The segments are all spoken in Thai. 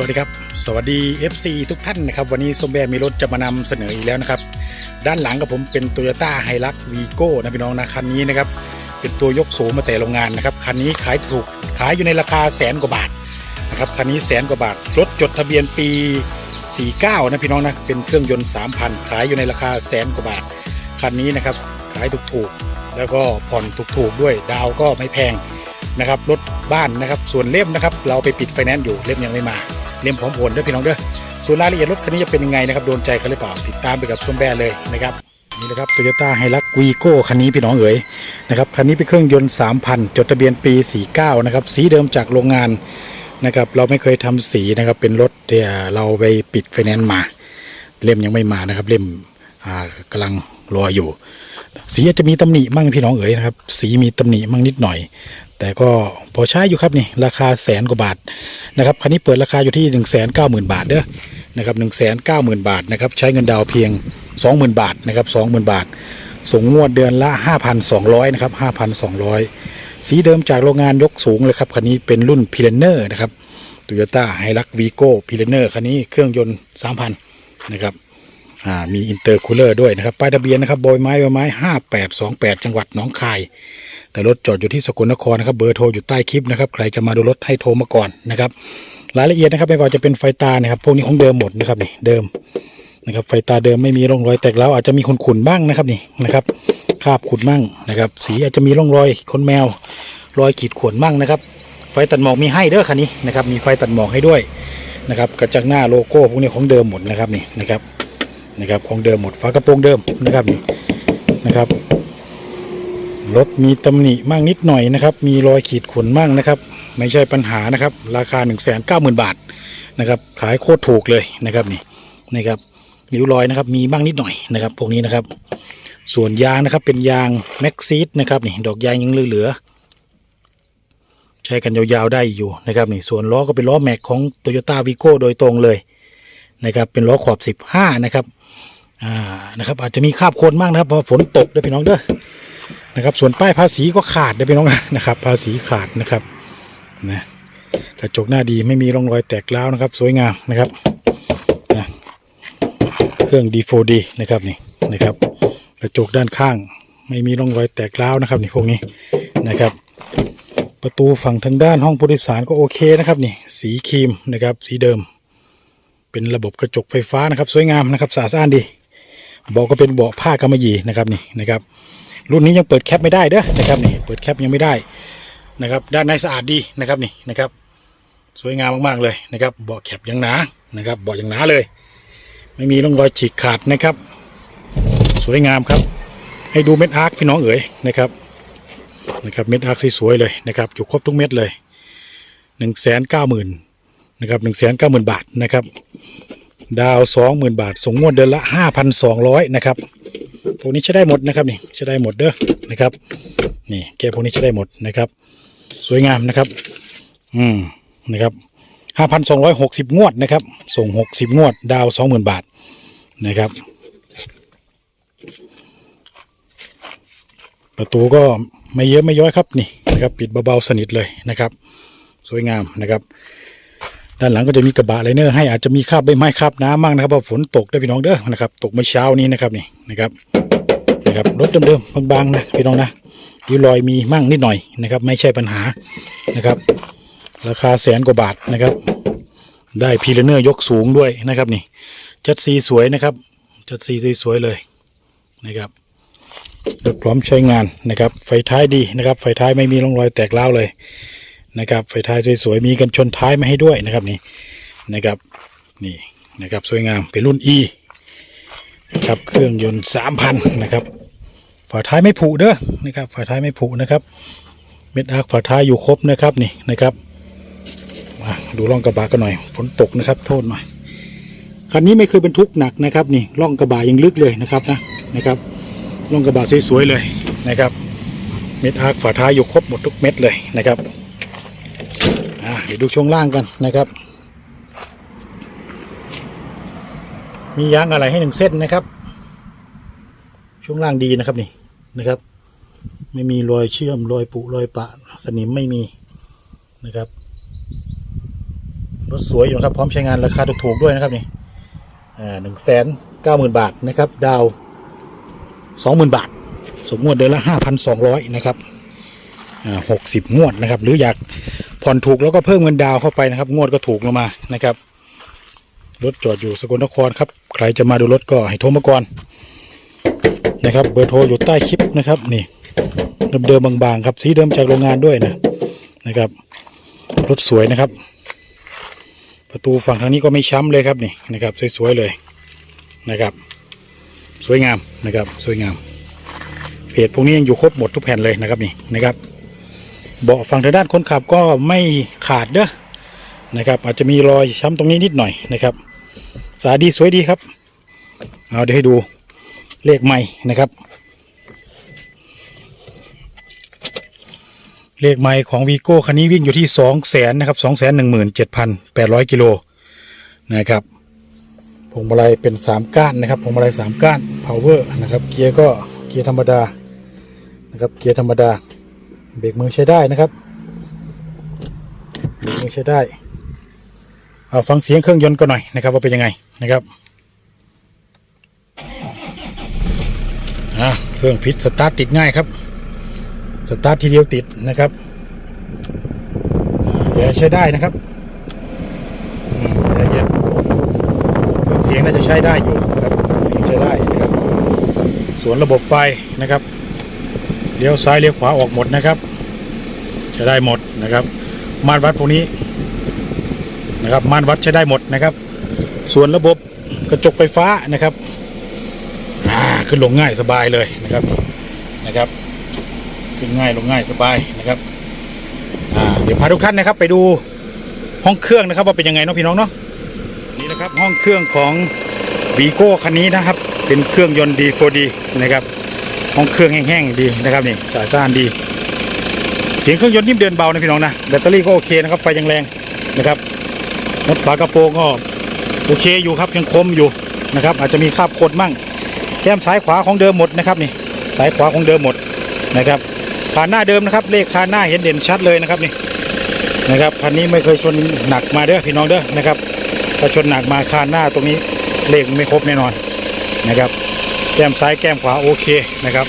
วัสดีครับ สวัสดี FC ทุกท่านนะครับ วันนี้ส้มแบมีรถจะมานำเสนออีกแล้วนะครับ ด้านหลังกับผมเป็น Toyota h i l u x v i g o นะพี่น้องนะคันนี้นะครับ เป็นตัวยกสูงมาแต่โรงงานนะครับ คันนี้ขายถูกขายอยู่ในราคาแสนกว่าบาทนะครับคันนี้แสนกว่าบาท รถจดทะเบียนปี 49 นะพี่น้องนะเป็นเครื่องยนต์ 3,000 ขายอยู่ในราคาแสนกว่าบาทคันนี้นะครับขายถูกๆแล้วก็ผ่อนถูกๆด้วยดาวก็ไม่แพงนะครับรถบ้านนะครับส่วนเล่มนะครับ เราไปปิดไฟแนนซ์อยู่เล่มยังไม่มา เล่มพร้อมโอนด้วยพี่น้องเด้อส่วนรายละเอียดรถคันนี้จะเป็นยังไงนะครับโดนใจเขาหรือเปล่าติดตามไปกับส้มแบร์เลยนะครับนี่นะครับโตโยต้าไฮรักวีโก้คันนี้พี่น้องเอ๋ยนะครับคันนี้เป็นเครื่องยนต์3,000 จดทะเบียนปี 49 นะครับสีเดิมจากโรงงานนะครับเราไม่เคยทำสีนะครับเป็นรถที่เราไปปิดไฟแนนซ์มา เล่มยังไม่มานะครับ เล่มอ่ากำลังรออยู่ สีอาจจะมีตำหนิมั่งพี่น้องเอ๋ยนะครับ สีมีตำหนิมั่งนิดหน่อย แต่ก็พอใช้อยู่ครับนี่ราคาแสนกว่าบาทนะครับคันนี้เปิดราคาอยู่ที่1 9 0 0 0 0บาทเด้อนะครับ1 9 0 0 0 0บาทนะครับใช้เงินดาวเพียง 20,000 บาทนะครับ20,000 บาท ส่งงวดเดือนละ 5,200นะครับ5,200 สีเดิมจากโรงงานยกสูงเลยครับคันนี้เป็นรุ่นพิเรเนอร์นะครับโตโยต้าไฮรักวีโก้พิเรเนอร์คันนี้เครื่องยนต์3,000นะครับ อ่ามีอินเตอร์คูลเลอร์ด้วยนะครับป้ายทะเบียนนะครับบอยไม้บอยไม้ห้าแปดสองแปดจังหวัดหนองคาย แต่รถจอดอยู่ที่สกลนครนะครับเบอร์โทรอยู่ใต้คลิปนะครับใครจะมาดูรถให้โทรมาก่อนนะครับรายละเอียดนะครับไม่ว่าจะเป็นไฟตานะครับพวกนี้ของเดิมหมดนะครับนี่เดิมนะครับไฟตาเดิมไม่มีร่องรอยแตกแล้วอาจจะมีขุ่นๆบ้างนะครับนี่นะครับคาบขุ่นบ้างนะครับสีอาจจะมีร่องรอยขนแมว รอยขีดข่วนบ้างนะครับ ไฟตัดหมอกมีให้เด้อคันนี้นะครับมีไฟตัดหมอกให้ด้วยนะครับกระจังหน้าโลโก้พวกนี้ของเดิมหมดนะครับนี่นะครับ นะครับของเดิมหมดฝากระโปรงเดิมนะครับนี่นะครับรถมีตำหนิมั่งนิดหน่อยนะครับ มีรอยขีดข่วนมั่งนะครับ ไม่ใช่ปัญหานะครับ ราคา 1 9 0 0 0 0 บาทนะครับ ขายโคตรถูกเลยนะครับนี่นะครับริ้วรอยนะครับ มีบ้างนิดหน่อยนะครับ พวกนี้นะครับ ส่วนยางนะครับเป็นยางแม็กซีดนะครับนี่ดอกยางยังเหลือใช้กันยาวๆได้อยู่นะครับนี่ส่วนล้อก็เป็นล้อแม็กของ Toyota v i g o โดยตรงเลยนะครับ เป็นล้อขอบ 15 นะครับ อ่านะครับ อาจจะมีคราบโคลนบ้างนะครับเพราะฝนตกเด้อพี่น้องเด้อนะครับ ส่วนป้ายภาษีก็ขาดเด้อพี่น้องนะครับ ภาษีขาดนะครับนะกระจกหน้าดีไม่มีร่องรอยแตกร้าวนะครับ สวยงามนะครับนะเครื่อง D4D นะครับนี่นะครับ กระจกด้านข้างไม่มีร่องรอยแตกร้าวนะครับนี่พวกนี้นะครับประตูฝั่งทางด้านห้องผู้โดยสารก็โอเคนะครับนี่สีครีมนะครับสีเดิม เป็นระบบกระจกไฟฟ้านะครับ สวยงามนะครับสะอาดดี เบอกก็เป็นเบาะผ้ากำมะหยี่นะครับนี่นะครับ รุ่นนี้ยังเปิดแคปไม่ได้เด้อนะครับนี่เปิดแคปยังไม่ได้นะครับด้านในสะอาดดีนะครับนี่นะครับ สวยงามมากๆเลยนะครับเบาะแคปยังหนานะครับเบาะยังหนาเลย ไม่มีร่องรอยฉีกขาดนะครับ สวยงามครับ ให้ดูเม็ดอาร์คพี่น้องเอ๋ยนะครับนะครับเม็ดอาร์คสวยๆเลยนะครับอยู่ครบทุกเม็ดเลยหนึ่งแสนเก้าหมื่นนะครับหนึ่งแสนเก้าหมื่นบาทนะครับ ดาวสองหมื่นบาท ส่งงวดเดือนละห้าพันสองร้อยนะครับพวกนี้ใช้ได้หมดนะครับนี่ใช้ได้หมดเด้อนะครับนี่แกะพวกนี้ใช้ได้หมดนะครับ สวยงามนะครับ อืมนะครับห้าพันสองร้อยหกสิบงวดนะครับ ส่งหกสิบงวด ดาวสองหมื่นบาทนะครับประตูก็ไม่เยอะไม่ย้อยครับนี่นะครับ ปิดเบาๆสนิทเลยนะครับ สวยงามนะครับ ด้านหลังก็จะมีกระบะไลเนอร์ให้อาจจะมีคราบใบไม้คราบน้ำมั่งนะครับเพราะฝนตกได้พี่น้องเด้อนะครับตกเมื่อเช้านี้นะครับนี่นะครับนะครับรถเดิมๆบางๆนะพี่น้องนะริ้วรอยมีมั่งนิดหน่อยนะครับ ไม่ใช่ปัญหานะครับ ราคาแสนกว่าบาทนะครับ ได้พีเลเนอร์ยกสูงด้วยนะครับนี่จัดซีสวยนะครับ จัดซีสวยๆเลยนะครับรถพร้อมใช้งานนะครับ ไฟท้ายดีนะครับ ไฟท้ายไม่มีร่องรอยแตกร้าเลย นะครับไฟท้ายสวยๆมีกันชนท้ายมาให้ด้วยนะครับนี่นะครับนี่นะครับสวยงามเป็นรุ่น E นะครับเครื่องยนต์3,000นะครับฝาท้ายไม่ผุเด้อนะครับฝาท้ายไม่ผุนะครับเม็ดอาร์คฝาท้ายอยู่ครบนะครับนี่นะครับมาดูร่องกระบะกันหน่อยฝนตกนะครับ โทษหน่อยคันนี้ไม่เคยบรรทุกหนักนะครับนี่ร่องกระบะยังลึกเลยนะครับนะนะครับร่องกระบะสวยๆเลยนะครับ เม็ดอาร์คฝาท้ายอยู่ครบหมดทุกเม็ดเลยนะครับ ดี๋ยวดูช่วงล่างกันนะครับ มียางอะไรให้หนึ่งเส้นนะครับ ช่วงล่างดีนะครับนี่นะครับ ไม่มีรอยเชื่อมรอยปุรอยปะ สนิมไม่มีนะครับรถสวยอยู่นะครับ พร้อมใช้งานราคาถูกๆด้วยนะครับนี่อ่าหนึ่งแสนเก้าหมื่นบาทนะครับ ดาวสองหมื่นบาท สมงวดเดือนละห้าพันสองร้อยนะครับอ่าหกสิบงวดนะครับ หรืออยาก ผ่อนถูกแล้วก็เพิ่มเงินดาวเข้าไปนะครับ งวดก็ถูกลงมานะครับ รถจอดอยู่สกลนครครับ ใครจะมาดูรถก็ให้โทรมาก่อนนะครับ เบอร์โทรอยู่ใต้คลิปนะครับ นี่เดิมๆบางๆครับ สีเดิมจากโรงงานด้วยนะนะครับ รถสวยนะครับ ประตูฝั่งทางนี้ก็ไม่ช้ำเลยครับนี่นะครับ สวยๆเลยนะครับ สวยงามนะครับ สวยงามเพจพวกนี้ยังอยู่ครบหมดทุกแผ่นเลยนะครับนี่นะครับ เบาะฝั่งทางด้านคนขับก็ไม่ขาดเด้อนะครับ อาจจะมีรอยช้ำตรงนี้นิดหน่อยนะครับ สาดีสวยดีครับ เอาเดี๋ยวให้ดูเลขใหม่นะครับ เลขใหม่ของวีโก้คันนี้วิ่งอยู่ที่สองแสนนะครับสองแสนหนึ่งหมื่นเจ็ดพันแปดร้อยกิโลนะครับพวงมาลัยเป็นสามก้านนะครับพวงมาลัยสามก้าน power นะครับเกียร์ก็เกียร์ธรรมดานะครับเกียร์ธรรมดา เบรกมือใช้ได้นะครับเบรกมือใช้ได้เอาฟังเสียงเครื่องยนต์ก็หน่อยนะครับว่าเป็นยังไงนะครับเครื่องฟิตสตาร์ทติดง่ายครับสตาร์ททีเดียวติดนะครับอ่าแอร์ใช้ได้นะครับเย็นเครื่องเสียงน่าจะใช้ได้อยู่ครับเครื่องเสียงใช้ได้นะครับ ส่วนระบบไฟนะครับ เลี้ยวซ้ายเลี้ยวขวาออกหมดนะครับใช้ได้หมดนะครับ มาตรวัดพวกนี้นะครับม่านวัดใช้ได้หมดนะครับ ส่วนระบบกระจกไฟฟ้านะครับอ่าขึ้นลงง่ายสบายเลยนะครับนะครับขึ้นง่ายลงง่ายสบายนะครับอ่าเดี๋ยวพาทุกท่านนะครับ ไปดูห้องเครื่องนะครับ ว่าเป็นยังไงเนาะพี่น้องเนาะนี่นะครับห้องเครื่องของวีโก้คันนี้นะครับ เป็นเครื่องยนต์ D4D นะครับ ห้องเครื่องแห้งๆดีนะครับนี่สายซ่านดี เสียงเครื่องยนต์นิ่มเดินเบานะพี่น้องนะแบตเตอรี่ก็โอเคนะครับไฟยังแรงนะครับรถฝากระโปรงก็โอเคอยู่ครับยังคมอยู่นะครับ อาจจะมีคราบโคตรมั่งแก้มซ้ายขวาของเดิมหมดนะครับนี่สายขวาของเดิมหมดนะครับคานหน้าเดิมนะครับ เลขคานหน้าเห็นเด่นชัดเลยนะครับนี่นะครับคันนี้ไม่เคยชนหนักมาเด้อพี่น้องเด้อนะครับถ้าชนหนักมาคานหน้าตรงนี้เลขไม่ครบแน่นอนนะครับ ก้มซ้ายแก้มขวาโอเคนะครับ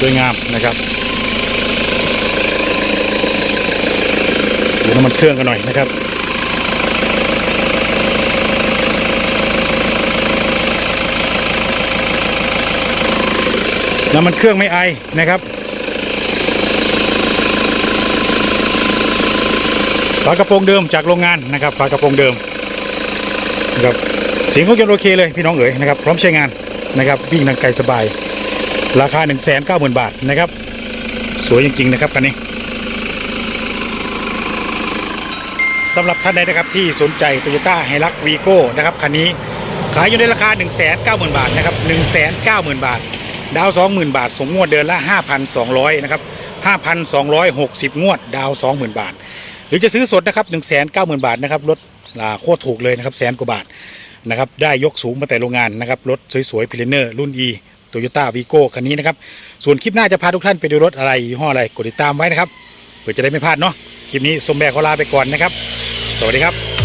สวยงามนะครับดูน้ำมันเครื่องกันหน่อยนะครับน้ำมันเครื่องไม่ไอนะครับฝากระโปรงเดิมจากโรงงานนะครับฝากระโปรงเดิมนะครับเสียงของยนต์โอเคเลยพี่น้องเอ๋ยนะครับพร้อมใช้งาน นะครับวิ่งทางไกลสบาย ราคา 1 9 0 0 0 0 บาทนะครับ สวยจริงๆนะครับคันนี้สำหรับท่านใดนะครับที่สนใจ Toyota h i l u x v i g o นะครับคันนี้ขายอยู่ในราคา 1 9 0 0 0 0 บาทนะครับ 1 9 0 0 0 0 บาท ดาว 20,000 บาทสงงวดเดือนละ 5,200 นะครับ 5,260 งวด ดาว 20,000 บาท หรือจะซื้อสดนะครับ 190,000 บาทนะครับรถอ่าโคตรถูกเลยนะครับแสนกว่าบาท นะครับได้ยกสูงมาแต่โรงงานนะครับรถสวยๆพิลเนอร์รุ่น E โตโยต้าวีโก้คันนี้นะครับส่วนคลิปหน้าจะพาทุกท่านไปดูรถอะไรยี่ห้ออะไรกดติดตามไว้นะครับเพื่อจะได้ไม่พลาดเนาะคลิปนี้สมแบกขอลาไปก่อนนะครับ สวัสดีครับ